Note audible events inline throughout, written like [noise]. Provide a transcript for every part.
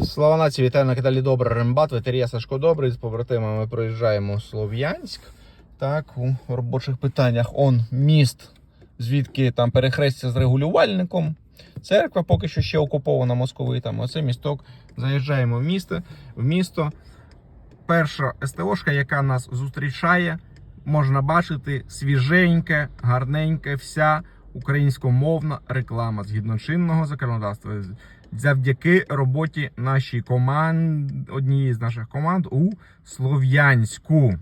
Слава нації, вітаю на каналі Добра Рембат, ветерія Сашко Добрий. З побратимами проїжджаємо Слов'янськ. Так, у робочих питаннях он міст, звідки там перехрестя з регулювальником. Церква поки що ще окупована московитами. Оце місток. Заїжджаємо в місто. В місто. Перша СТОшка, яка нас зустрічає, можна бачити свіженьке, гарненьке, вся українськомовна реклама згідно чинного законодавства. Завдяки роботі нашій команд, однієї з наших команд у Слов'янську.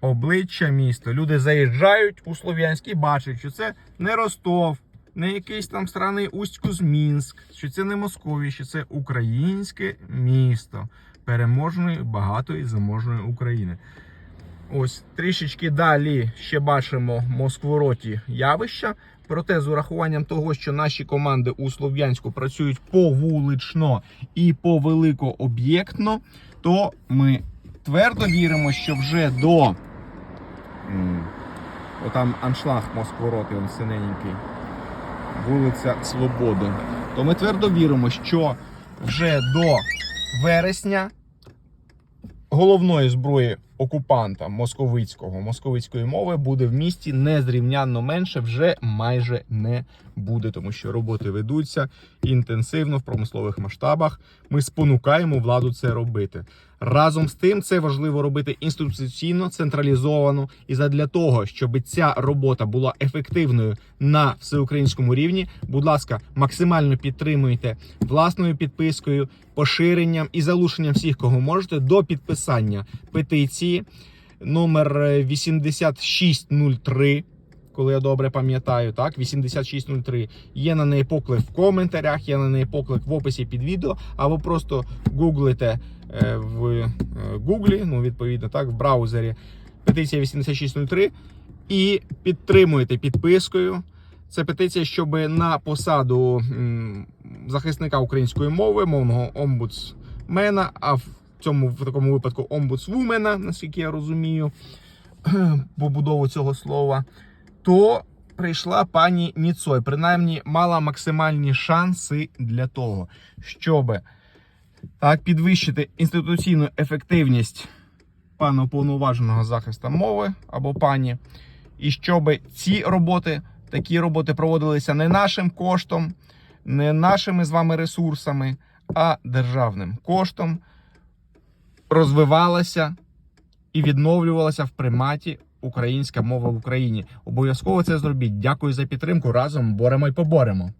Обличчя міста. Люди заїжджають у Слов'янськ і бачать, що це не Ростов, не якийсь там странний Усть-Кузьмінськ, що це не Московія, що це українське місто переможної, багатої заможної України. Ось трішечки далі ще бачимо Москвороті явища. Проте, з урахуванням того, що наші команди у Слов'янську працюють повулично і повеликооб'єктно, то ми твердо віримо, що вже до отам аншлаг Москвороти, він синенький, вулиця Свободи, то ми твердо віримо, що вже до вересня головної зброї окупанта московицького московицької мови буде в місті незрівнянно менше, вже майже не буде, тому що роботи ведуться інтенсивно в промислових масштабах. Ми спонукаємо владу це робити. Разом з тим, це важливо робити інституційно, централізовано і задля того, щоб ця робота була ефективною на всеукраїнському рівні. Будь ласка, максимально підтримуйте власною підпискою, поширенням і залученням всіх, кого можете, до підписання петиції номер 8603. Коли я добре пам'ятаю, так 8603. Є на неї поклик в коментарях, є на неї поклик в описі під відео, або просто гуглите е, в е, Гуглі, ну відповідно, так, в браузері петиція 8603 і підтримуєте підпискою. Це петиція, щоб на посаду захисника української мови, мовного омбудсмена, цьому в такому випадку омбудсвумена, наскільки я розумію, [clears throat] побудову цього слова, то прийшла пані Міцой. Принаймні мала максимальні шанси для того, щоб так підвищити інституційну ефективність пана уповноваженого захисту мови або пані, і щоб ці роботи, такі роботи проводилися не нашим коштом, не нашими з вами ресурсами, а державним коштом, розвивалася і відновлювалася в приматі українська мова в Україні. Обов'язково це зробіть. Дякую за підтримку. Разом боремо й поборемо.